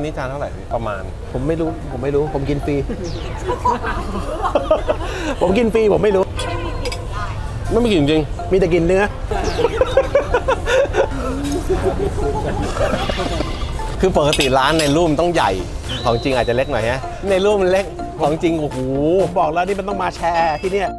นนี้จานเท่าไหร่พี่ประมาณ ผมไม่รู้ผมไม่รู้ ผมกินฟรี ผมกินฟรีผมไม่รู้ ไม่ไม่กินจริง มีแต่กินเนื้อ คือปกติร้านในรูปมันต้องใหญ่ ของจริงอาจจะเล็กหน่อยฮะในรูปมันเล็กของจริงโอ้โห ผมบอกแล้วนี่มันต้องมาแชร์ที่เนี่ย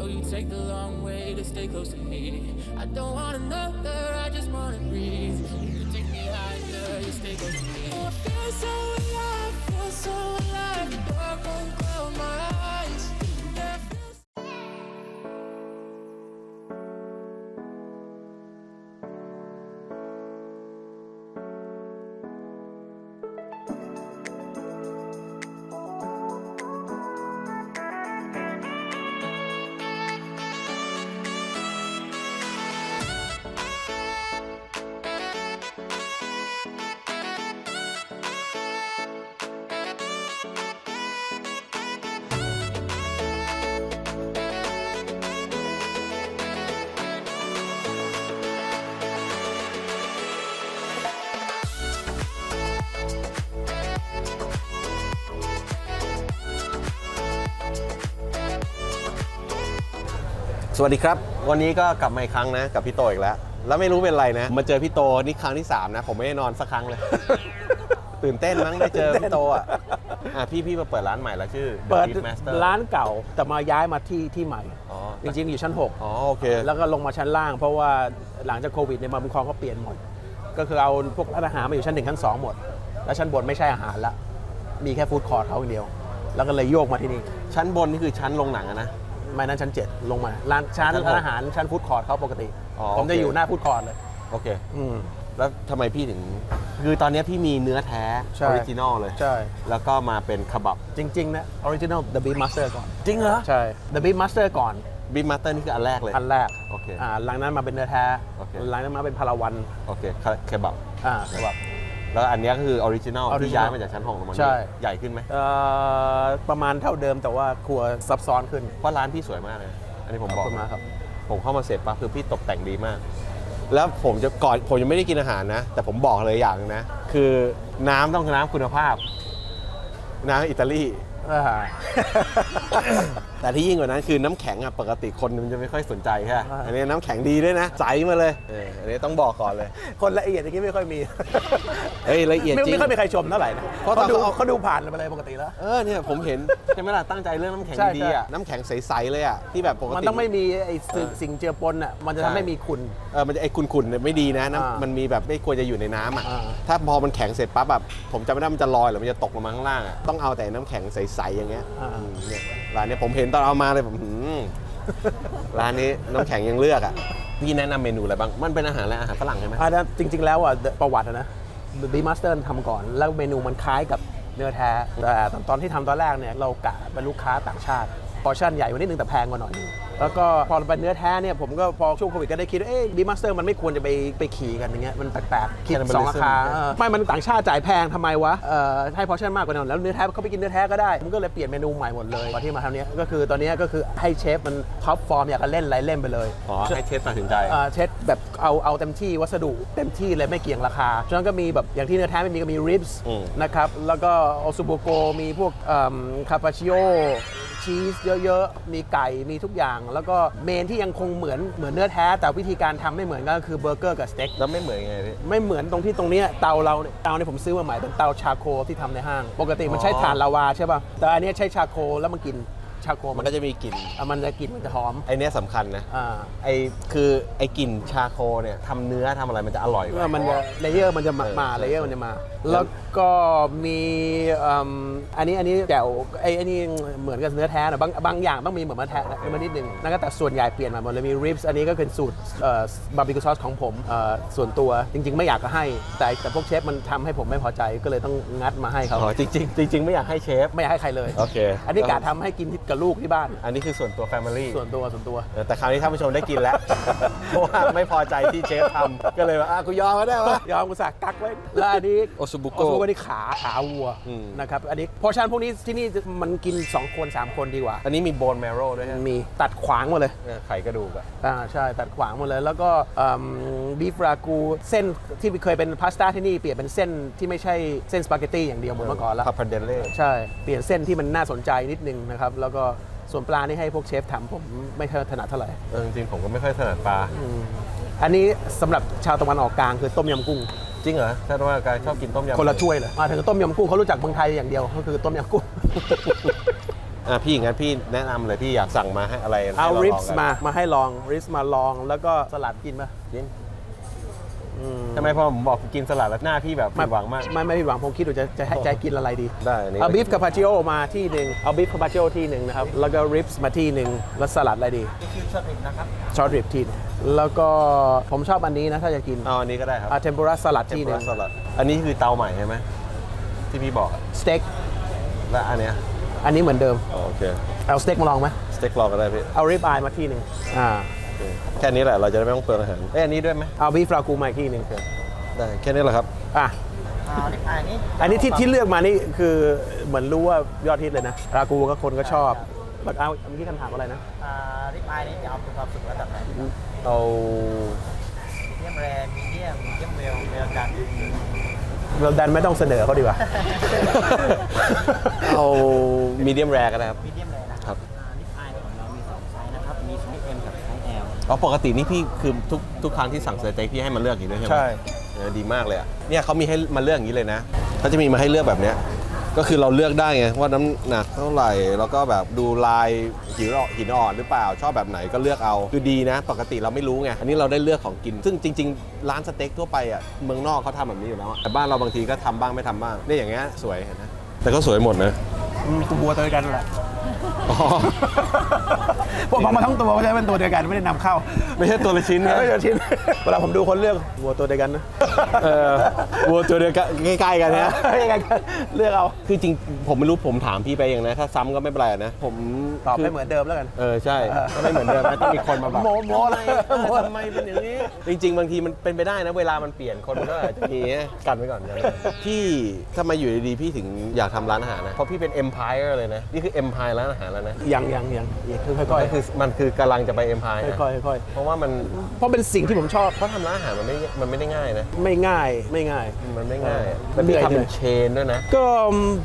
Oh, you take the long way to stay close to me. I don't want another, I just wanna breathe. You take me higher, you stay close to me. Oh, I feel so สวัสดีครับ วันนี้ก็กลับมาอีกครั้งนะ กับพี่โตอีกแล้ว แล้วไม่รู้เป็นไรนะ มาเจอพี่โตนี่ครั้งที่ 3 นะ ผมไม่ได้นอนสักครั้งเลย ตื่นเต้นมั้งได้เจอพี่โตอะอะพี่พี่มาเปิดร้านใหม่แล้วชื่อ The เปิด Beef Master ร้านเก่าแต่มาย้ายมาที่ที่ใหม่ อ๋อจริงๆ อยู่ชั้นอ๋อโอเค6แล้วก็ลงมาชั้นล่าง เพราะว่าหลังจากโควิดเนี่ยมาบุญครองก็เปลี่ยนหมด ก็คือเอาพวกร้านอาหารมาอยู่ชั้นหนึ่งชั้นสองหมด แล้วชั้นบนไม่ใช่อาหารละ มีแค่ฟู้ดคอร์ทเขาอย่างเดียว แล้วก็เลยโยกมาที่นี่ชั้นบนนี่คือชั้นโรงหนังอะนะ ไม่นั้นชั้น 7 ลงมาร้านชั้นชั้นหกร้านอาหารชั้นฟู้ดคอร์ทเขาปกติ อ๋อผมจะโอเค อยู่หน้าฟู้ดคอร์ทเลย โอเค อืม แล้วทำไมพี่ถึง คือตอนนี้พี่มีเนื้อแท้ใช่ ออริจินอลเลย ใช่ แล้วก็มาเป็นคบับ จริง ๆ นะ original The Beef Master ก่อน จริงเหรอใช่ The Beef Master ก่อนบีมาสเตอร์นี่คืออันแรกเลย อันแรกโอเคอ่าหลังนั้นมาเป็นเนื้อแท้โอเค หลังนั้นมาเป็นพาราวัน โอเคเคบับ อ่าแบบ แล้วอันเนี้ยก็คือออริจินอล Original ที่ย้ายมาจากชั้นหกลงมานี่ใช่ ใหญ่ขึ้นไหมเอ่อประมาณเท่าเดิมแต่ว่าครัวซับซ้อนขึ้น เพราะร้านพี่สวยมากเลยอันนี้ผมขบออบกคุณมากครับ ผมเข้ามาเสร็จปั๊บคือพี่ตกแต่งดีมาก แล้วผมจะก่อนผมยังไม่ได้กินอาหารนะ แต่ผมบอกเลยอย่างหนึงนะ คือน้ำต้องน้ำคุณภาพ น้ำอิตาลี อ่า แต่ที่ยิ่งกว่านั้นคือน้ำแข็งอะปกติคนมันจะไม่ค่อยสนใจใช่ไหมใช่อันนี้น้ำแข็งดีด้วยนะใสมาเลยเอออันนี้ต้องบอกก่อนเลย คนละเอียดอย่างนี้ไม่ค่อยมีเฮ้ยละเอียดไม่จริงไม่ค่อยมีใครชมเท่าไหร่นะเพราะเขาดูตอนเขาเอาเขาดูผ่านไปเลยปกติแล้วเออเนี่ยผมเห็นใช่ไหมล่ะตั้งใจเรื่องน้ำแข็งใช่ดีๆอะน้ำแข็งใสๆเลยอะที่แบบปกติมันต้องไม่มีไอ้สิ่งสิ่งเจือปนอะมันจะใช่ทำให้มีขุ่นเออมันจะไอ้ขุ่นๆเนี่ยไม่ดีนะอ่าน้ำมันมีแบบไม่ควรจะอยู่ในน้ำอะอ่าถ้าพอมันแข็งเสร็จปั๊บแบบผมจำไม่ได้มันจะลอยหรือมันจะตกลงมาข้างล่างอะต้องเอาแต่น้ำแข็งใสๆอย่างเงี้ยอ่าอืมเนี่ยร้านเนี้ยผมเห็นตอนเอามาเลยผมหืมร้านนี้น้ำแข็งยังเลือกอะพี่แนะนำเมนูอะไรบ้าง มันเป็นอาหารอะไรอาหารฝรั่งใช่ไหม อ่าจริง ๆ แล้วอะประวัติอะนะบีมาสเตอร์ทำก่อน แล้วเมนูมันคล้ายกับเนื้อแท้แต่ตอนที่ทำตอนแรกเนี่ยเรากะเป็นลูกค้าต่างชาติ พอชั่นใหญ่กว่านิดนึงแต่แพงกว่าหน่อยนึงแล้วก็พอเป็นเนื้อแท้เนี่ยผมก็พอช่วงโควิดก็ได้คิดว่าเอ๊ะบีมาสเตอร์มันไม่ควรจะไปไปขี่กันอย่างเงี้ยมันแปลกๆคิดสองราคาเออไม่มันต่างชาติจ่ายแพงทำไมวะเอ่อให้พอชั่นมากกว่านั้นแล้วเนื้อแท้เขาไปกินเนื้อแท้ก็ได้ผมก็เลยเปลี่ยนเมนูใหม่หมดเลยก่อนที่มาทำเนี้ยก็คือตอนเนี้ยก็คือให้เชฟมันท็อปฟอร์มอยากจะเล่นอะไรเล่นไปเลยอ๋อให้เชฟตัดสินใจอ่าเช็ดแบบเอาเอาเต็มที่วัสดุเต็มที่เลยไม่เกี่ยงราคาฉะนั้นก็มีแบบอย่างที่เนื้อแท้ไม่มีก็มีริบส์อืมนะครับแล้วก็โอซูโบโกมีพวกคาปาชิโอชีสเยอะๆ มีไก่มีทุกอย่าง แล้วก็เมนที่ยังคงเหมือนเหมือนเนื้อแท้ แต่วิธีการทำไม่เหมือนกันก็คือเบอร์เกอร์กับสเต็ก แล้วไม่เหมือนยังไงพี่ ไม่เหมือนตรงที่ตรงเนี้ยเตาเราเนี่ยเตาเนี่ยผมซื้อมาใหม่เป็นเตาชาโคลที่ทำในห้าง ปกติมันใช้อ๋อถ่านลาวาใช่ป่ะแต่อันเนี้ยใช้ชาโคลแล้วมันกิน ชาโคลมัมันนก็จะมีกลิ่นอะมันจะกลินมันจะหอมไอเนี้ยสำคัญนะอ่าไอคือไอกลิ่นชาโคเนี่ยทำเนื้อทำอะไรมันจะอร่อยกเอว่าอมันจะเลเยอร์มันจะมาเออมาใช่เลเยอร์ใช่มันจะมา แล้วก็มีอืมอันนี้อันนี้แจ่วไอ้ไอ้นี่เหมือนกับเนื้อแท้นะบางบางอย่างต้องมีเหมือนเนื้อแท้มานิดนึงนั่นก็แต่ส่วนใหญ่เปลี่ยนมาหมดเลยมีริบส์อันนี้ก็เป็นสูตรบาร์บีคิวซอสของผมเอ่อส่วนตัวจริง ๆ ไม่อยากจะให้ แต่แต่พวกเชฟมันทำให้ผมไม่พอใจก็เลยต้องงัดมาให้เขาอ๋อจริงๆจริง ๆ ไม่อยากให้เชฟ ไม่อยากให้ใครเลยโอเค อันนี้กะทำให้กินที่กับลูกที่บ้าน อันนี้คือส่วนตัว Family ส่วนตัวส่วนตัว เออแต่คราวนี้ท่านผู้ชมได้กินแล้ว เพราะว่าไม่พอใจที่เชฟทำก็เลยว่าอะกูยอมก็ได้วะ ยอมกุตส่าห์กักไว้แล้วอันนี้โอซูบุโกโอซูบุโกนี่ขาขาวัวอืม นะครับอันนี้พอชันพวกนี้ที่นี่มันกิน 2 คน 3 คนดีกว่าอันนี้มีโบนแมโร่ด้วยใช่ไหมมีตัดขวางหมดเลยเนี่ยไขกระดูกอะ อ่าใช่ตัดขวางหมดเลย แล้วก็บีฟรากูเส้นที่เคยเป็นพาสต้าที่นี่เปลี่ยนเป็นเส้นที่ไม่ใช่เส้นสปาเกตตี้อย่างเดียวเหมือนเมื่อก่อนแล้ว พาพาเดเล่ ใช่ เปลี่ยนเส้นที่มันน่าสนใจนิดนึงนะครับ แล้วก็ส่วนปลานี่ให้พวกเชฟทำผมไม่ค่อยถนัดเท่าไหร่เออจริงๆผมก็ไม่ค่อยถนัดปลาอันนี้สำหรับชาวตะวันออกกลางคือต้มยำกุ้ง จริงเหรอถ้าว่าการชอบกินต้มยำคนละถ้วยเลยมาถึงต้มยำกุ้งเขารู้จักเมืองไทยอย่างเดียวก็คือต้มยำกุ้ง อะพี่งั้นพี่แนะนำเลยพี่อยากสั่งมาให้อะไรให้เอาลงริปส์กันมามาให้ลองริปส์มาลองแล้วก็สลัดกินปะกิน ทำไมพอผมบอกกินสลัดแล้วหน้าพี่แบบผิดหวังมาก ไม่ไม่ผิดหวังผมคิดว่าจะจะให้จะให้กินอะไรดีได้อันนี้ เอาบีฟคาปาชิโอมาที่หนึ่งเอาบีฟคาปาชิโอที่หนึ่งนะครับแล้วก็ริปส์มาที่หนึ่งแล้วสลัดอะไรดีช็อตริปนะครับช็อตริปที่หนึ่งแล้วก็ผมชอบอันนี้นะถ้าจะกินเอาอันนี้ก็ได้ครับอาเทมปุระสลัดเทมที่หปุนึ่ระงสลัดอันนี้คือเตาใหม่ใช่ไหมที่พี่บอกอะสเต็กและอันเนี้ยอันนี้เหมือนเดิมอ๋อโอเคเอาสเต็กมาลองไหมสเต็กรอก็ได้พี่เอาริบอายมาที่หนึ่งอ่าโอเค แค่นี้แหละเราจะได้ไม่ต้องเปลืองอาหารเอ้ยอันนี้ด้วยไหมเอาบีฟรากูมาอีกที่หนึ่งได้แค่นี้แหละครับอะอันนี้ที่ที่เลือกมานี่คือเหมือนรู้ว่ายอดฮิตเลยนะรากูก็คนก็ชอบแล้วเอาเมื่อกี้คำถามอะไรนะอ่าริบอายนี่จะเอาเป็นความสุขระดับไหนมีเอาเดียมแรมีเดียมมีเดียมเวลเวลกันเราดันไม่ต้องเสนอเขาดีกว่าเอามีเดียมแรก็ได้ครับมีเดียม อ๋อปกตินี่พี่คือทุกทุกครั้งที่สั่งสเต็กพี่ให้มาเลือกอย่างนี้ด้วยใช่ไหมใช่เออดีมากเลยอะเนี่ยเขามีให้มาเลือกอย่างนี้เลยนะเขาจะมีมาให้เลือกแบบเนี้ยก็คือเราเลือกได้ไงว่าน้ำหนักเท่าไหร่แล้วก็แบบดูลายหินอ่อนหินอ่อนหรือเปล่าชอบแบบไหนก็เลือกเอาคือดีนะ ปกติเราไม่รู้ไงอันนี้เราได้เลือกของกิน ซึ่งจริง ๆ ร้านสเต็กทั่วไปอะเมืองนอกเขาทำแบบนี้อยู่แล้วอะแต่บ้านเราบางทีก็ทำบ้างไม่ทำบ้างเนี่ยอย่างเงี้ยสวยเห็นไหมแต่ก็สวยหมดนะตัวบัวตัวเดียวกันแหละ อ๋อ พวกมันมาทั้งตัวไม่ใช่เป็นตัวเดียวกันไม่ได้นำเข้าไม่ใช่ตัวละชิ้นนะไม่ใช่ชิ้นเวลาผมดูคนเลือกวัวตัวเดียวกันนะเออวัวตัวเดียวกันใกล้ๆกันนะ ยังไงกันเลือกเอาคือจริงผมไม่รู้ผมถามพี่ไปเองนะ ถ้าซ้ำก็ไม่เป็นไรนะ ผมตอบคืให้เหมือนเดิมแล้วกัน เออใช่ก็ไม่เหมือนเดิมนะต้องมีคนมาแบบโมโมอะไรเออทำไมเป็นอย่างนี้ จริง ๆ บางทีมันเป็นไปได้นะ เวลามันเปลี่ยนคนมันก็อาจจะมีกันไว้ก่อนนะพี่ทำไมอยู่ดีๆพี่ถึงอยากทำร้านอาหารนะเพราะพี่เป็น empire เลยนะ นี่คือ empire ร้านอาหารแล้วนะ ยังยังยังยังค่อยๆค่ก็อยคือมันคือกำลังจะไปเอ็มพายๆค่อยๆค่อยเพราะว่ามันๆเพราะเป็นสิ่งที่ผมชอบ เพราะทำร้านอาหารมันไม่มันไม่ได้ง่ายนะ ไม่ง่ายไม่ง่าย มันไม่ง่ายเออแล้วพี่เหนื่อยทำเหนื่เป็อยนเชนด้วยนะ ก็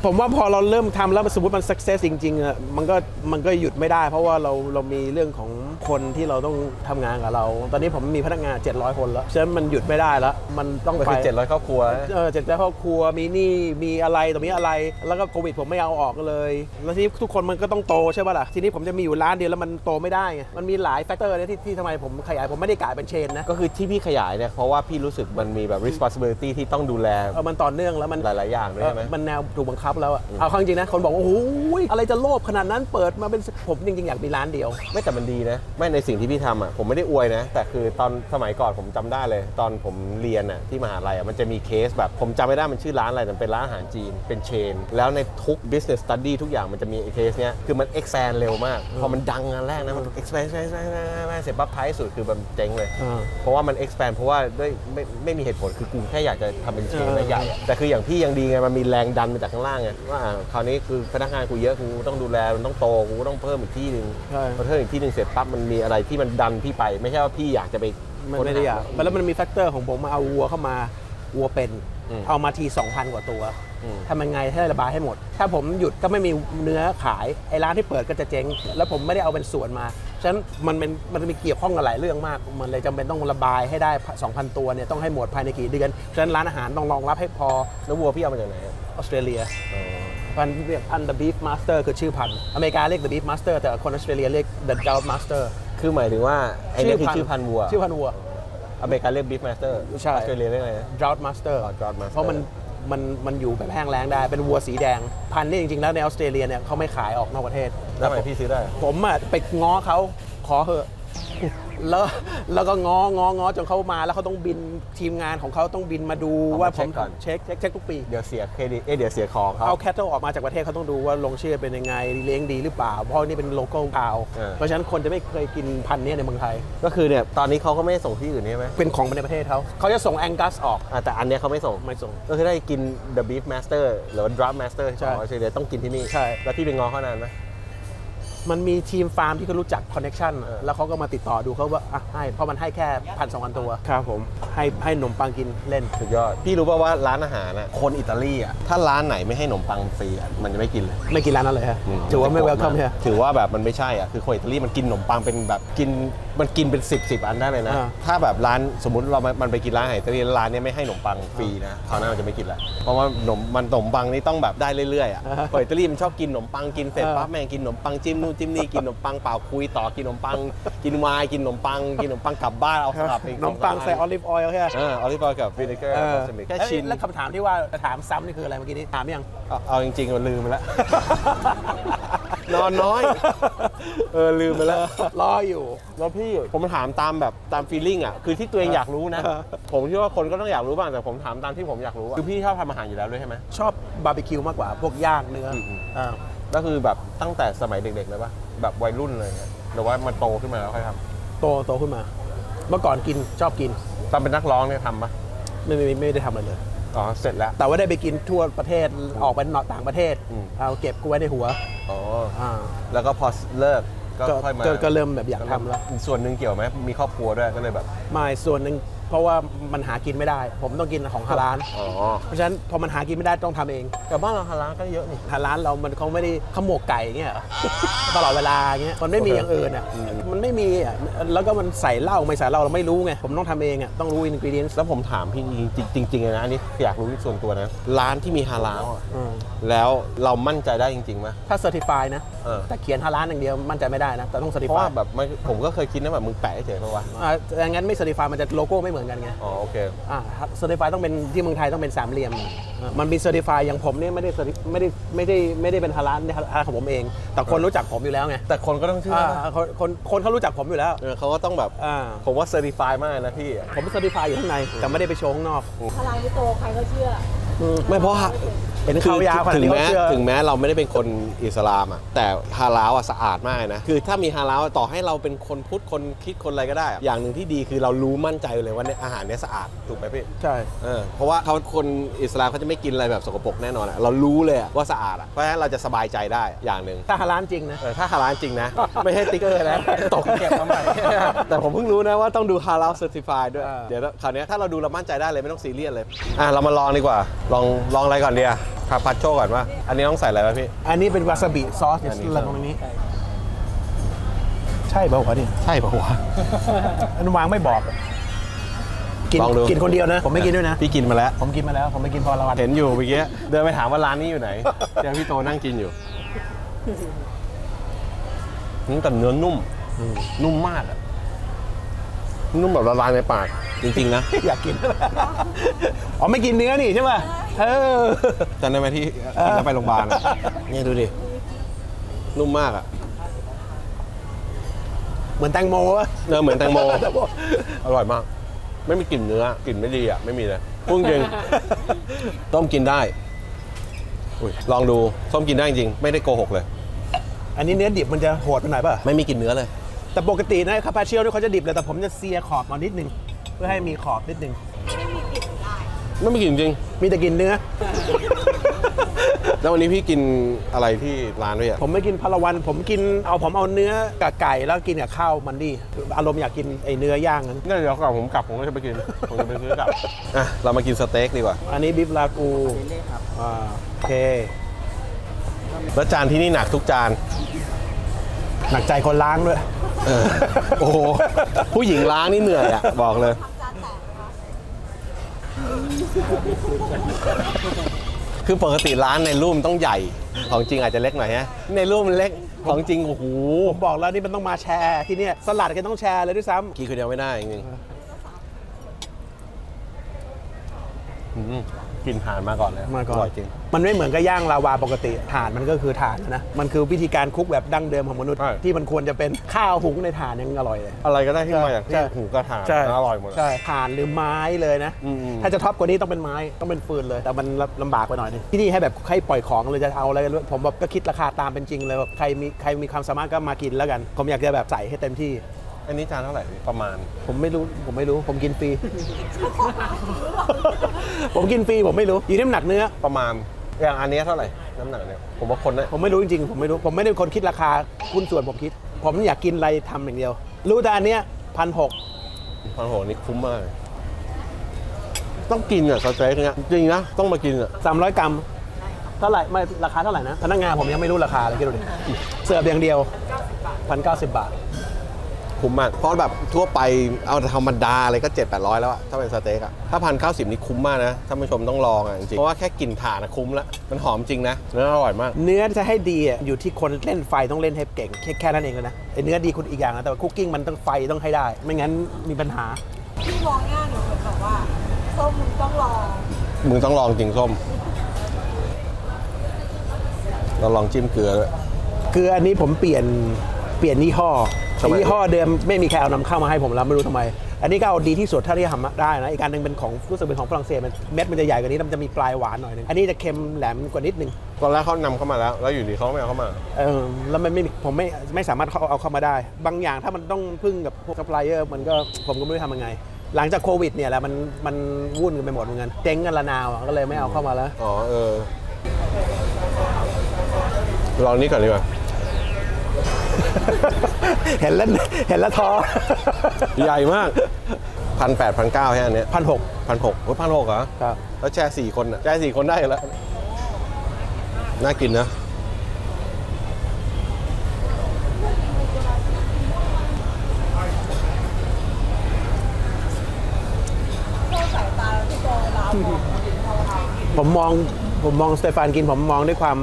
ผมว่าพอเราเริ่มทำแล้วสมมติมัน success จริงๆอะมันก็มันก็หยุดไม่ได้ เพราะว่าเราเรามีเรื่องของ คนที่เราต้องทำงานกับเรา ตอนนี้ผมมีพนักงาน 700 คนแล้วฉะนั้นมันหยุดไม่ได้แล้ว มันต้องก็ไปคือเจ็ดร้อยครอบครัวเออเจ็ดร้อยครอบครัวมีหนี้มีอะไรต่อมีอะไร แล้วก็โควิดผมไม่เอาออกเลย แล้วทีนี้ทุกคนมันก็ต้องโตใช่ป่ะล่ะทีนี้ผมจะมีอยู่ร้านเดียวแล้วมันโตไม่ได้ไงมันมีหลายแฟกเตอร์เนี่ยที่ที่ทำไมผมขยายผมไม่ได้กลายเป็นเชนนะก็คือที่พี่ขยายเนี่ยเพราะว่าพี่รู้สึกมันมีแบบ responsibility ที่ต้องดูแลเออมันต่อเนื่องแล้วมันหลายๆอย่างด้วยใช่ไหมเออมันแนวถูกบังคับแล้วอะเอาเข้าจริงๆนะคนบอกว่าโอ้โหอะไรจะโลภขนาดนั้นเปิดมาเป็นผมจริงๆอยากมีร้านเดียว ไม่แต่มันดีนะไม่ในสิ่งที่พี่ทำอะผมไม่ได้อวยนะ แต่คือตอนสมัยก่อนผมจำได้เลย ตอนผมเรียนอะที่มหาลัยอะมันจะมีเคสแบบ ผมจำไม่ได้มันชื่อร้านอะไรแต่มันเป็นร้านอาหารจีนเป็นเชน แล้วในทุก business study ทุกอย่างมันจะมีไอ้เคสเนี้ยคือมัน expand เร็วมาก พอมันดังอันแรกนะมัน expand expand expand expand เสร็จปั๊บท้ายสุดคือมันเจ๊งเลย อ่า เพราะว่ามัน expand เพราะว่าด้วยไม่ไม่มีเหตุผลคือกูแค่อยากจะทำเป็นเชนเออ ใหญ่อะแต่คืออย่างพี่ยังดีไงมันมีแรงดันมาจากข้างล่างไงว่าอ่าคราวนี้คือพนักงานกูเยอะกูต้องดูแลมันต้องโตกูต้องเพิ่มอีกที่หนึ่งใช่ พอเพิ่มอีกที่หนึ่งเสร็จปั๊บมันมีอะไรที่มันดันพี่ไป ไม่ใช่ว่าพี่อยากจะไปมันไม่ได้อยากแล้วมันมีแฟกเตอร์ของผมมาเอาวัวเข้ามาวัวเป็น อืมเอามาที 2,000 กว่าตัวอืม ทำยังไงให้ระบายให้หมด ถ้าผมหยุดก็ไม่มีเนื้อขาย ไอ้ร้านที่เปิดก็จะเจ๊ง แล้วผมไม่ได้เอาเป็นส่วนมา ฉะนั้นมันเป็นมันมีเกี่ยวข้องกับหลายเรื่องมาก มันเลยจำเป็นต้องระบายให้ได้ 2,000 ตัวเนี่ยต้องให้หมดภายในกี่เดือน ฉะนั้นร้านอาหารต้องรองรับให้พอแล้ววัวพี่เอามาจากไหนอะออสเตรเลีย อ๋อ พันธุ์เรียกอัน the beef master คือชื่อพันธุ์อเมริกาเรียก the beef master แต่คนออสเตรเลียเรียก the drought master คือหมายถึงว่าไอ้นี่คือชื่อพันธุ์วัวชื่อพันธุ์วัว อเมริกาเรียกบีฟมาสเตอร์ใช่ ออสเตรเลียเรียกอะไรนะ drought master อ๋อ drought master เพราะมันมันมันอยู่แบบแห้งแล้งได้เป็นวัวสีแดง พันธุ์นี่จริงๆ แล้วในออสเตรเลียเนี่ยเขาไม่ขายออกนอกประเทศ แล้วทำไมพี่ซื้อได้ ผมอะไปง้อเขาขอเหอะ แล้วแล้วก็ง้อง้อง้อจนเขามาแล้วเขาต้องบินทีมงานของเขาต้องบินมาดูเอามาว่าเช็ผมคก่อน เช็คเช็คเช็คทุกปี เดี๋ยวเสียเครดิตเอ้ยเดี๋ยวเสียของเขา เอาแคทเทิลออกมาจากประเทศเขาต้องดูว่าลงชื่อเป็นยังไงเลี้ยงดีหรือเปล่า เพราะนี่เป็นโลโก้ข่าว เออ เพราะฉะนั้นคนจะไม่เคยกินพันธุ์เนี้ยในเมืองไทย ก็คือเนี่ยตอนนี้เขาก็ไม่ได้ส่งที่อื่นใช่ไหมเป็นของในประเทศเขาเขาจะส่งแองกัสออกอะแต่อันเนี้ยเขาไม่ส่ง ไม่ส่ง ก็คือได้กิน The Beef Master หรือว่า Drop Master ใช่ ของออสเตรเลียต้องกินที่นี่ ใช่ แล้วพี่ไปงอเขานานไหม มันมีทีมฟาร์มที่เขารู้จักคอนเน็ชันเออแล้วเขาก็มาติดต่อดูเขาว่าอะให้เพราะมันให้แค่พันสองพันตัว ครับผม ให้ให้ขนมปังกินเล่น สุดยอด พี่รู้ป่าวว่าร้านอาหารน่ะคนอิตาลีอะถ้าร้านไหนไม่ให้ขนมปังฟรีอะมันจะไม่กินเลยไม่กินร้านนั้นเลยฮะอืถือว่าไม่นเวจะลโกรคัธมกเฮียถือว่าแบบมันไม่ใช่อะคือคนอิตาลีมันกินขนมปังเป็นแบบกินมันกินเป็น 10บสอันได้เลยนะ อ่า ถ้าแบบร้านสมมติเรามันไปกินร้านอาหารอิตาลีแล้วร้านเนี้ยไม่ให้ขนมปังฟรีนะคราวหน้ามันจะไม่กินละเพราะว่าขนมมันขนมปังนี่ต้องแบบได้เรื่อยๆอะอ่าคนอิตาลีมันชอบกินขนมปังกินเสร็จอ่าปั๊บแม่งกินขนมปังจิ้มนู่นจิ้มนี่กินขนมปังเปล่าคุยต่อกินขนมปัง กินไวน์กินขนมปัง กินขนมปังกลับบ้านเอาสลับไปอีกขนมปังใส่ออลิฟออยล์แค่เออออลิฟออยล์กับวินิเกอร์เออแค่ชินแล้วคำถามที่ว่าจะถามซ้ำนี่คืออะไรเมื่อกี้นี้ถามยังเอาเอาจริงๆมันลืมไปแล้วนอนน้อย เออลืมไปแล้ว รออยู่แล้วพี่ผมถามตามแบบตามฟีลลิ่งอะคือที่ตัวเองอยากรู้นะเออผมคิดว่าคนก็ต้องอยากรู้บ้างแต่ผมถามตามที่ผมอยากรู้อะคือพี่ชอบทำอาหารอยู่แล้วด้วยใช่ไหมชอบบาร์บีคิวมากกว่าพวกย่างเนื้ออมอ่า ก็คือแบบตั้งแต่สมัยเด็กๆเลยปะแบบวัยรุ่นเลยเนี่ยหรือว่ามันโตขึ้นมาแล้วค่อยทโตโตขึ้นมา เมื่อก่อนกินชอบกินำตอนเป็นนักร้องเนี่ยทำปะไม่ไม่ไม่ได้ทำอะไรเลย อ๋อเสร็จแล้ว แต่ว่าได้ไปกินทั่วประเทศออกไปนอกต่างประเทศ อืม เอาเก็บกูไว้ในหัวอ๋ออ่าแล้วก็พอเลิกก็ก็ค่อยมาก็ก็เริ่มแบบอยากทำแล้ว ส่วนหนึ่งเกี่ยวไหมมีครอบครัวด้วยก็เลยแบบ ไม่ส่วนหนึ่งเพ ราะว่ามันหากินไม่ได้ ผมต้องกินของฮาลาลอ๋อเพราะฉะนั้นพอมันหากินไม่ได้ต้องทำเอง แต่บ้านเราฮาลาลก็เยอะนี่ฮาลาลเรามันเขาไม่ได้ขโมกไก่อย่างเงี้ยเหรอ ตลอดเวลาอย่างเงี้ย มันไม่มีอย่างอื่นอะอืมมันไม่มีอะ แล้วก็มันใส่เหล้าไม่ใส่เหล้าเราไม่รู้ไง ผมต้องทำเองอะ ต้องรู้อินกรีเดียนแล้วผมถามพี่จริงๆจริงๆเลยนะอันนี้อยากรู้ส่วนตัวนะ ร้านที่มีฮาลาลอะอืมแล้วเรามั่นใจได้จริงๆไหม ถ้าเซอร์ติฟายนะ เออ แต่เขียนฮาลาลอย่างเดียวมั่นใจไม่ได้นะ แต่ต้องเซอร์ติเพราะฟาว่ายแบบมันผมก็เคยคิดนะแบบมึงแปะเฉยๆเพราะว่า อ่าอย่างนั้นไม่เซอร์ติฟายมันจะโลโก้ไม่เหมือนกันไงอ๋อโอเคอ่าเซอร์ติฟายต้องเป็นที่เมืองไทยต้องเป็นสามเหลี่ยมอ่ามันมีเซอร์ติฟายอย่างผมเนี่ยไม่ได้ certi- ไม่ได้ไม่ได้ไม่ได้เป็นฮาลาลฮาลาลของผมเอง แต่คนรู้จักผมอยู่แล้วไงแต่คนก็ต้องเชื่ออ่านะคนคนคนเขารู้จักผมอยู่แล้วเออเขาก็ต้องแบบ อ่าผมว่าเซอร์ติฟายมากนะพี่ ผมเซอร์ติฟายอยู่ข้างในแต่ไม่ได้ไปโชว์ข้างนอก พลังที่โตใครก็เชื่ออืมไม่เพราะฮะ เป็นข้าวยาวขนาดถึงนี้แม้เขาเชื่อ ถึงแม้เราไม่ได้เป็นคนอิสลามอะแต่ฮาลาลอะสะอาดมากนะ คือถ้ามีฮาลาลต่อให้เราเป็นคนพุทธคนคิดคนอะไรก็ได้อะอย่างหนึ่งที่ดีคือเรารู้มั่นใจเลยว่าเนี่ยอาหารเนี้ยสะอาดถูกไหมพี่ ใช่ เออเพราะว่าเขาคนอิสลามเขาจะไม่กินอะไรแบบสกปรกแน่นอนอะเรารู้เลยอะว่าสะอาดอะเพราะฉะนั้นเราจะสบายใจได้อย่างหนึ่งถ้าฮาลานจริงนะ เออถ้าฮาลาลจริงนะ ไม่ให้ติ๊กเกอร์นะตกเก็บมาใหม่ แต่ผมเพิ่งรู้นะว่าต้องดูฮาลาลเซอร์ติฟายด้วย อ่า เดี๋ยวคราวเนี้ยถ้าเราดูเรามั่นใจได้เลยไม่ต้องซีเรียสเลย อะ เรามาลองดีกว่า ลองลองอะไรก่อนดีอะ คาปาโชก่อนว่า อันนี้ต้องใส่อะไรวะพี่ อันนี้เป็นวาซาบิซอสเนี่ยอันนี้อะไรตรงนี้ ใช่เปล่าวะเนี่ยใช่ปะวะ อันวางไม่บอก กินลองดู กินคนเดียวนะ ผมไม่กินด้วยนะ พี่กินมาแล้ว ผมกินมาแล้ว ผมไม่กินพอละวัน เห็นอยู่เมื่อกี้เดินไปถามว่าร้านนี้อยู่ไหน เจอพี่โตนั่งกินอยู่อืมแต่เนื้อนุ่ม นุ่มมากอะนุ่มแบบละลายในปาก จริงๆนะ อยากกิน อ๋อไม่กินเนื้อนี่ใช่ป่ะเออ จำได้ไหมที่กินแล้วไปโรงพยาบาลอะนี่ดูดิ นุ่มมากอะเหมือนแตงโมอะเนื้อเหมือนแตงโม แตงโม อร่อยมาก ไม่มีกลิ่นเนื้อกลิ่นไม่ดีอะไม่มีเลยพุ่งจริง ต้มกินได้อุ๊ยลองดูต้มกินได้จริง ไม่ได้โกหกเลย อันนี้เนื้อดิบมันจะโหดไปหน่อยป่ะ ไม่มีกลิ่นเนื้อเลย แต่ปกตินะคาปาเชีโอนี่เขาจะดิบเลยแต่ผมจะเซียขอบมานิดนึง เพื่อให้มีขอบนิดนึงไม่มีกลิ่นจริง มีแต่กินเนื้อ แล้ววันนี้พี่กินอะไรที่ร้านด้วยอะผมไม่กินพะละวันผมกินเอาผมเอาเนื้อกับไก่แล้วกินกับข้าวมันดีอารมณ์อยากกินไอ้เนื้อย่างนั้นนี่เดี๋ยวก่อนผมกลับผมก็จะไปกิน ผมจะไปซื้อกลับ อะ เรามากินสเต็กดีกว่า อันนี้บิฟลากูเล่ครับอ่าโอเค แล้วจานที่นี่หนักทุกจาน หนักใจคนล้างด้วย เออโอ้โหผู้หญิงล้างนี่เหนื่อยอะบอกเลย คือปกติร้านในรูปมันต้องใหญ่ ของจริงอาจจะเล็กหน่อยฮะ ในรูปมันเล็ก ของจริงโอ้โห ผมบอกแล้วนี่มันต้องมาแชร์ที่เนี่ยสลัดก็ต้องแชร์เลยด้วยซ้ำกินคนเดียวไม่ได้จริงๆ อืมกลินถ่านมาก่อนเลยมาก่อนร่อยจริง มันไม่เหมือนกับย่างลาวาปกติถ่านมันก็คือถ่านนะ มันคือวิธีการคุกแบบดั้งเดิมของมนุษย์ ใช่ ที่มันควรจะเป็นข้าวหุงในถ่านยังอร่อยเลย อะไรก็ได้ที่มาจากใช่ที่หูกระถางใช่อร่อยหมดอะ ใช่ถ่านหรือไม้เลยนะ อืมๆถ้าจะท็อปกว่านี้ต้องเป็นไม้ต้องเป็นฟืนเลย แต่มันลำบากไปหน่อยนึงที่นี่ให้แบบให้ปล่อยของเลยจะเอาอะไรกันผมแบบก็คิดราคาตามเป็นจริงเลยแบบใครมีใครมีความสามารถก็มากินแล้วกัน ผมอยากจะแบบใส่ให้เต็มที่ อันนี้จานเท่าไหร่พี่ประมาณ ผมไม่รู้ผมไม่รู้ผมกินฟรี ผมกินฟรีผมไม่รู้อยู่ที่น้ำหนักเนื้อ ประมาณ อย่างอันเนี้ยเท่าไหร่ น้ำหนักเนี่ย ผมว่าคนเนี่ยผมไม่รู้จริงๆผมไม่รู้ ผมไม่ได้เป็นคนคิดราคาหุ้นส่วนผมคิด ผมอยากกินอะไรทำอย่างเดียว รู้แต่อันเนี้ยพันหกพันโหนี่คุ้มมากเลยต้องกินอะสเต็กเนี่ยจริงนะต้องมากินอะสามร้อยกรัมเท่าไหร่ไม่ราคาเท่าไหร่นะพนักงานผมยังไม่รู้ราคาเลยคิดดูดิเสิร์ฟอย่างเดียวพันเก้าสิบบาท คุ้มมาก เพราะแบบทั่วไปเอาธรรมดาอะไรก็ 7 8 0 0 แล้วอะถ้าเป็นสเต็กอะถ้าพันเก้าสิบนี่คุ้มมากนะท่านผู้ชมต้องลองอะจริงๆเพราะว่าแค่กลิ่นถ่านอะคุ้มละมันหอมจริงนะเนื้ออร่อยมาก เนื้อจะให้ดีอะอยู่ที่คนเล่นไฟต้องเล่นให้เก่งแค่แค่นั้นเองเลยนะไอเนื้อดีคุณอีกอย่างนะแต่ว่าคุกกิ้งมันต้องไฟต้องให้ได้ ไม่งั้นมีปัญหา พี่มองหน้าหนูเหมือนแบบว่าส้มมึงต้องลองมึงต้องลองจริงส้มเราลองจิ้มเกลือด้วย คืออันนี้ผมเปลี่ยนเปลี่ยนยี่ห้อ ทำไมยี่ห้อเดิมไม่มีใครเอานำเข้ามาให้ผมแล้วไม่รู้ทำไม อันนี้ก็เอาดีที่สุดเท่าที่ทำได้นะ อีกการหนึ่งเป็นของรู้สึกเป็นของฝรั่งเศสมันเม็ดมันจะใหญ่กว่านี้มันจะมีปลายหวานหน่อยนึงอันนี้จะเค็มแหลมกว่านิดนึงตอนแรกเขานำเข้ามาแล้ว แล้วอยู่ดีเขาไม่เอาเข้ามา เออแล้วมันไม่มีผมไม่ไม่สามารถเอาเอาเข้ามาได้ บางอย่างถ้ามันต้องพึ่งกับพวกซัพพลายเออร์มันก็ผมก็ไม่รู้ทำยังไง หลังจากโควิดเนี่ยแหละมันมันวุ่นกันไปหมดเหมือนกันเจ๊งกันละนาวอะก็เลยไม่เอาเข้ามาแล้ว อ๋อเออลองนี้ก่อนดีกว่า เห็นแล้วเห็นแล้วท้อใหญ่มากพันแปดพันเก้าแค่อันเนี้ยพันหกพันหกพันหกเหรอครับ แล้วแชร์สี่คนอะแชร์สี่คนได้แล้ว น่ากินนะโซ่สายตาแล้วที่โตเรามองเขาเอาผมมองผมมองสเตฟานกินผมมองด้วยความ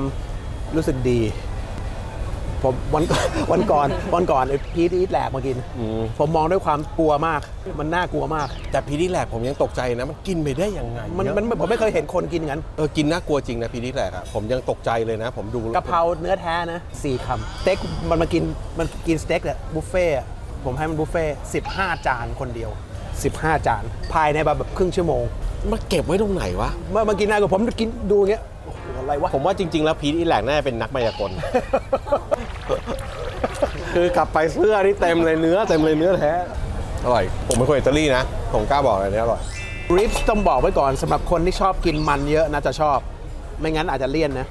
รู้สึกดี ผมวันก่อนวันก่อนวันก่อนไอ้พีทอีทแหลกมากิน อืมผมมองด้วยความกลัวมาก มันน่ากลัวมาก แต่พีดีแลกผมยังตกใจนะ มันกินไปได้ยังไงมันมันผมไม่เคยเห็นคนกินอย่างนั้นเออกินน่ากลัวจริงนะพีดีแลกอะผมยังตกใจเลยนะ ผมดูกะเพราเนื้อแท้นะสี่คำสเต็กมันมากินมันกินสเต็กเนี่ยบุฟเฟ่ต์อะผมให้มันบุฟเฟ่สิบห้าจานคนเดียว 15 จาน ภายในแบบครึ่งชั่วโมงมาเก็บไว้ตรงไหนวะ เมื่อมากินนายกับผมกินดูอย่างเงี้ยโอ้โหอะไรวะ ผมว่าจริง ๆ แล้วพีทอีแหลกน่าจะเป็นนักมายากล คือกลับไปเสื้อนี่เต็มเลยเนื้อเต็มเลยเนื้อแท้ อร่อย ผมเป็นคนอิตาลีนะ ผมกล้าบอกเลยอันนี้อร่อย ริปต้องบอกไว้ก่อนสำหรับคนที่ชอบกินมันเยอะน่าจะชอบ ไม่งั้นอาจจะเลี่ยนนะ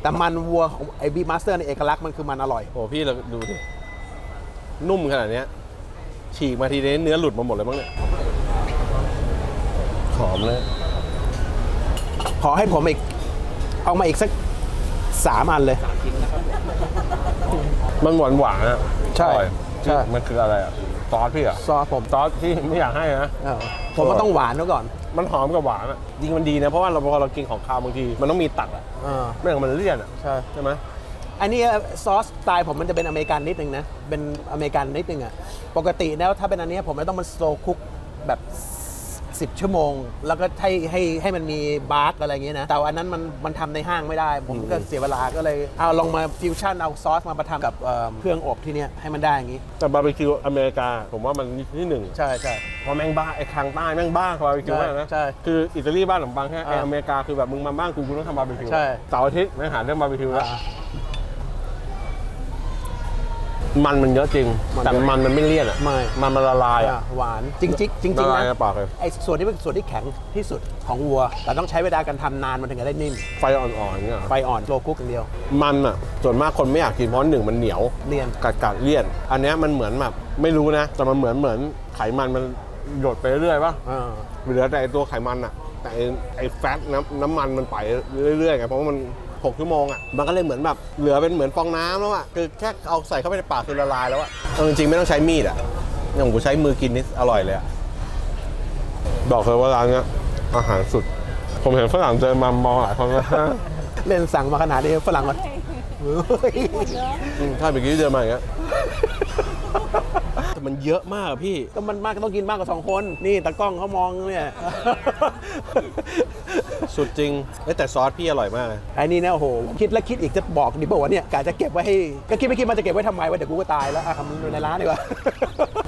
แต่มันวัวของไอ้บีมาสเตอร์ในยเอกลักษณ์มันคือมันอร่อย โอ้พี่เราดูดิ นุ่มขนาดเนี้ย ฉีกมาทีนี้เนื้อหลุดมาหมดเลยมั้งเนี่ย หอมเลย ขอให้ผมอีก เอามาอีกสักสามอันเลย มันหวานหวานๆอะใช่อร่อยใช่ มันคืออะไรอะซอสพี่อะซอสผมซอสที่ไม่อยากให้นะ เออผมก็ต้องหวานไว้ก่อนมันหอมกับหวานอะจริงมันดีนะเพราะว่าเราพอเรากินของคาวบางที มันต้องมีตัดอะเออไม่งั้นมันเลี่ยนอะใช่ ใช่ไหมอันนี้ซอสสไตล์ผมมันจะเป็นอเมริกันนิดนึงนะ เป็นอเมริกันนิดนึงอะ ปกติแล้วถ้าเป็นอันเนี้ยผมจะต้องมันสโลคุกแบบ 10 ชั่วโมง แล้วก็ให้ให้ให้มันมีบาร์กอะไรอย่างเงี้ยนะ แต่ว่าอันนั้นมันมันทำในห้างไม่ได้ ผมก็เสียเวลาก็เลยเอาลองมาฟิวชั่นเอาซอสมาประทำกับเอิ่มเครื่องอบที่เนี้ยให้มันได้อย่างงี้ แต่บาร์บีคิวอเมริกา ผมว่ามันที่หนึ่งใช่ใช่ เพราะแม่งบ้าไอ้คางใต้แม่งบ้ากับบาร์บีคิวใช่มากนะใช่คืออิตาลีบ้านขนมปังแค่ไอ้อ่าอเมริกาคือแบบมึงมาบ้านกูกูต้องทำบาร์บีคิวใช่ เสาร์อาทิตย์ไม่หาเรื่องบาร์บีคิวแล้ว อ่า มันมันเยอะจริง มันแต่มันมันไม่เลี่ยนอะไม่มันมันละลายอะ อะหวานจริงจริงจริงละๆลายนะในปากเลย ไอ้ส่วนที่เป็นส่วนที่แข็งที่สุดของวัว แต่ต้องใช้เวลาการทำนานมันถึงจะได้นิ่ม ไฟอ่อนๆอย่างเงี้ยเหรอไฟอ่อนโลคุกอย่างเดียว มันอะส่วนมากคนไม่อยากกินเพราะหนึ่งมันเหนียวเรียน กัดกัดๆเลี่ยน อันเนี้ยมันเหมือนแบบไม่รู้นะ แต่มันเหมือนเหมือนไขมันมันหยดไปเรื่อยๆป่ะอ่าเหลือแต่ไอ้ตัวไขมันอะแต่ไอ้ไอ้แฟตน้ำน้ำมันมันไปเรื่อยๆไงเพราะว่ามัน 6ชั่วโมงอะมันก็เลยเหมือนแบบเหลือเป็นเหมือนฟองน้ำแล้วอะคือแค่เอาใส่เข้าไปในปากคือละลายแล้วอะเอาจริงๆไม่ต้องใช้มีดอะอย่างกูใช้มือกินนี่อร่อยเลยอะบอกเลยว่าร้านเนี้ยอาหารสุด ผมเห็นฝรั่งเจอมามองหลายคนนะเล่นสั่งมาขนาดนี้ฝรั่งมัน เฮ้ย อืมใช่เมื่อกี้เดินมาอย่างเงี้ย แต่มันเยอะมากอะพี่ ก็มันมากก็ต้องกินมากกว่าสองคน นี่ตากล้องเขามองเนี่ย สุดจริงเอ้ยแต่ซอสพี่อร่อยมากเลยไอ้นี่นะโอ้โหคิดแล้วคิดอีกจะบอกดิบอกว่าเนี่ยกะจะเก็บไว้ให้ก็คิดไม่คิดมันจะเก็บไว้ทำไมวะเดี๋ยวกูก็ตายแล้วอะทำในร้านดีกว่า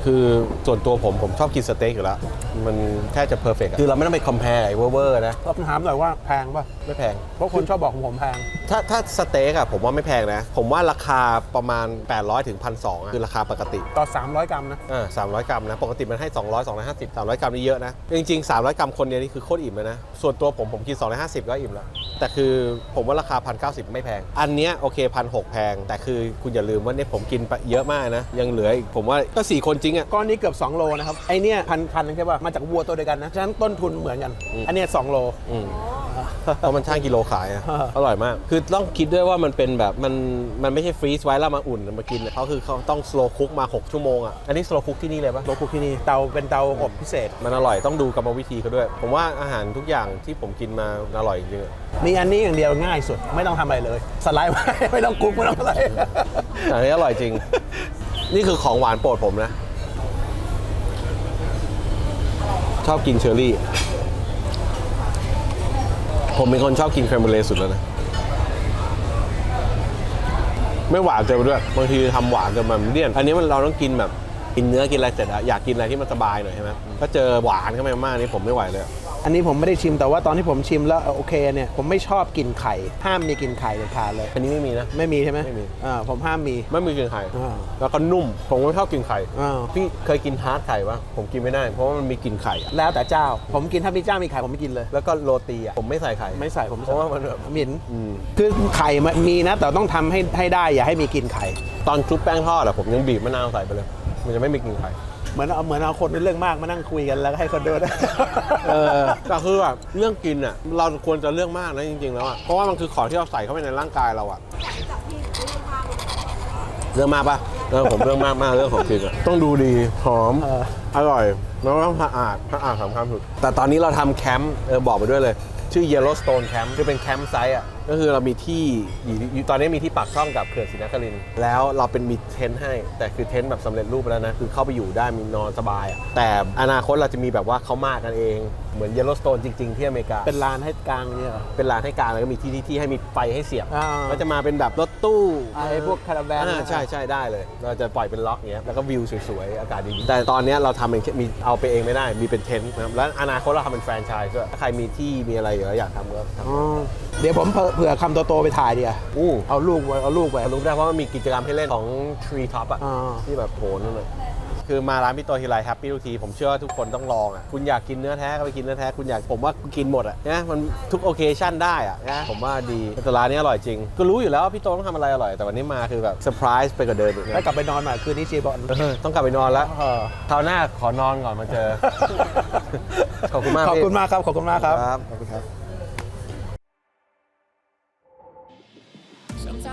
คือส่วนตัวผมผมชอบกินสเต็กอยู่แล้ว มันแค่จะเพอร์เฟกคือเราไม่ต้องไปคอมเพลไอ้เวอร์ๆนะก็ถามหน่อยว่าแพงป่ะ ไม่แพง เพราะคนชอบบอกของผมแพง ถ้าถ้าสเต็กอะผมว่าไม่แพงนะ ผมว่าราคาประมาณ 800ถึง1,200อะคือราคาปกติ ต่อ 300 กรัมนะ อ่า300กรัมนะ ปกติมันให้ 200 250 300 กรัมนี่เยอะนะ จริงๆ 300 กรัมคนเดียวนี่คือโคตรอิ่มเลยนะ ส่วนตัวผมผมกิน 250 ก็อิ่มแล้ว แต่คือผมว่าราคา1,090ไม่แพง อันเนี้ยโอเคพันหแพง แต่คือคุณอย่าลืมว่าเนี่ยผมกินไปเยอะมากนะ ยังเหลืออีกผมว่าก็ 4 คนจริงอะก้อนนี้เกือบ 2 โลนะครับ ไอเนี่ยพันพันนึงใช่ป่ะ มาจากวัวตัวเดียวกันนะ ฉะนั้นต้นทุนเหมือนกันอืมอันเนี้ย2โล อืม เพราะมันช่างกิโลขายอะอ่าอร่อยมาก คือต้องคิดด้วยว่ามันเป็นแบบมันมันไม่ใช่ฟรีซไว้แล้วมาอุ่นมากินอะเขาคือเขาต้องสโลคุกมา 6 ชั่วโมงอะอันนี้สโลคุกที่นี่เลยปะโลคุกที่นี่เตาเป็นเตาอบพิเศษ มันอร่อยต้องดูกรรมวิธีเขาด้วย ผมว่าอาหารทุกอย่างที่ผมกินมาอร่อยจริงๆอะมีอันนี้อย่างเดียวง่ายสุดไม่ต้องทำอะไรเลย สไลด์ไว้ไม่ต้องคลุกไม่ต้องอะไรอันนี้อร่อยจริง นี่คือของหวานโปรดผมนะ ชอบกินเชอร์รี่ ผมเป็นคนชอบกินแครมเบอร์เลสุดแล้วนะ ไม่หวานเกินไปด้วยบางทีทำหวานเกินมันเลี่ยน อันนี้มันเราต้องกินแบบกินเนื้อกินอะไรเสร็จอะอยากกินอะไรที่มันสบายหน่อยใช่ไหมถ้าเจอหวานเข้าไปมากนี่ผมไม่ไหวเลย อะอันนี้ผมไม่ได้ชิมแต่ว่าตอนที่ผมชิมแล้วโอเคเนี่ยผมไม่ชอบกินไข่ ห้ามมีกินไข่เด็ดขาดเลย อันนี้ไม่มีนะ ไม่มีใช่ไหมไม่มี อ่าผมห้ามมี ไม่มีกลินไข่ อ่า แล้วก็นุ่ม ผมก็ชอบกินไข่ อ่าพี่เคยกินฮาร์ดไข่ปะผมกินไม่ได้ เพราะว่ามันมีกลิ่นไข่อะแล้วแต่เจ้า ผมกินถ้ามีเจ้ามีไข่ผมไม่กินเลย แล้วก็โรตีอะผมไม่ใส่ไข่ ไม่ใส่ผมเพราะว่ามันแบบ หมิ่นอืม คือไข่มันมีนะ แต่ต้องทำให้ให้ได้อย่าให้มีกลินไข่ ตอนชุบแป้งทอดอะผมยังบีบมะนาวใส่ไปเลย มันจะไม่มีกลิ่นไข่ เหมือนเอาเหมือนเอาคนเป็นเรื่องมากมานั่งคุยกันแล้วก็ให้คนดูนะเออแต่คือแบบเรื่องกินอะเราควรจะเรื่องมากนะจริง ๆ แล้วอะเพราะว่ามันคือของที่เราใส่เข้าไปในร่างกายเราอะเรื่องมากปะเออผมเรื่องมากมากเรื่องของกินอะต้องดูดีหอม เออ อร่อยแล้วก็สะอาดสะอาดสำคัญสุดแต่ตอนนี้เราทำแคมป์เออบอกไปด้วยเลย ชื่อ Yellowstone Camp คือเป็นแคมป์ไซต์อะ ก็คือเรามีที่อยู่อยู่ตอนนี้มีที่ปากช่องกับเขื่อนศรีนครินทร์แล้วเราเป็นมีเต็นท์ให้ แต่คือเต็นท์แบบสำเร็จรูปไปแล้วนะ คือเข้าไปอยู่ได้มีนอนสบายอะแต่อนาคตเราจะมีแบบว่าเขามากกันเอง เหมือน Yellowstone จริง ๆ ที่อเมริกา เป็นลานให้กลางเนี่ยเหรอเป็นร้านให้การแล้วก็มีที่ที่ที่ให้มีไฟให้เสียบอ่าก็จะมาเป็นแบบรถตู้อ่าไอ้พวกคาราแวนอ่ใช่ใช่ได้เลย เราจะปล่อยเป็นล็อกอย่างเงี้ยแล้วก็วิวสวยๆอากาศดีๆแต่ตอนเนี้ยเราทำเป็นมีเอาไปเองไม่ได้มีเป็นเทนท์นะครับแล้วอนาคตเราทำเป็นแฟรนไชส์ด้วยถ้าใครมีที่มีอะไรอยู่แล้วอยากทำก็ทำอ๋อเดี๋ยวผมเผื่อเผื่อคำโตๆไปถ่ายดีอะอู้เอาลูกไว้เอาลูกไป รู้ได้เพราะมันมีกิจกรรมให้เล่นของ Tree Top อะอ่า ที่แบบโหนั่นเลยคือมาร้านพี่โตทีไรแฮปปี้ทุกที ผมเชื่อว่าทุกคนต้องลองอะคุณอยากกินเนื้อแท้ก็ไปกินเนื้อแท้คุณอยากผมว่ากินหมดอะนะมันทุกโอเคชั่นได้อะนะผมว่าดีแต่ร้านนี้อร่อยจริง ก็รู้อยู่แล้วว่าพี่โตต้องทำอะไรอร่อย แต่วันนี้มาคือแบบเซอร์ไพรส์ไปกว่าเดิมอีกนะแล้วกลับไปนอนหน่อยคืนนี้เชียร์บอล เออต้องกลับไปนอนแล้วเออ คราวหน้าขอนอนก่อนมาเจอ ขอบคุณมากขอบพี่ คุณมากครับ ขอบคุณมากครับครับขอบคุณครับ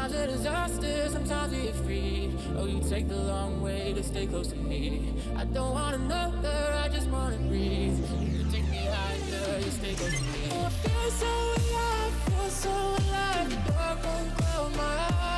Sometimes a disaster, sometimes we get free. Oh, you take the long way to stay close to me. I don't want another, I just wanna breathe. You take me higher, you stay close to me. Oh, I feel so alive, feel so alive. The dark won't close my eyes.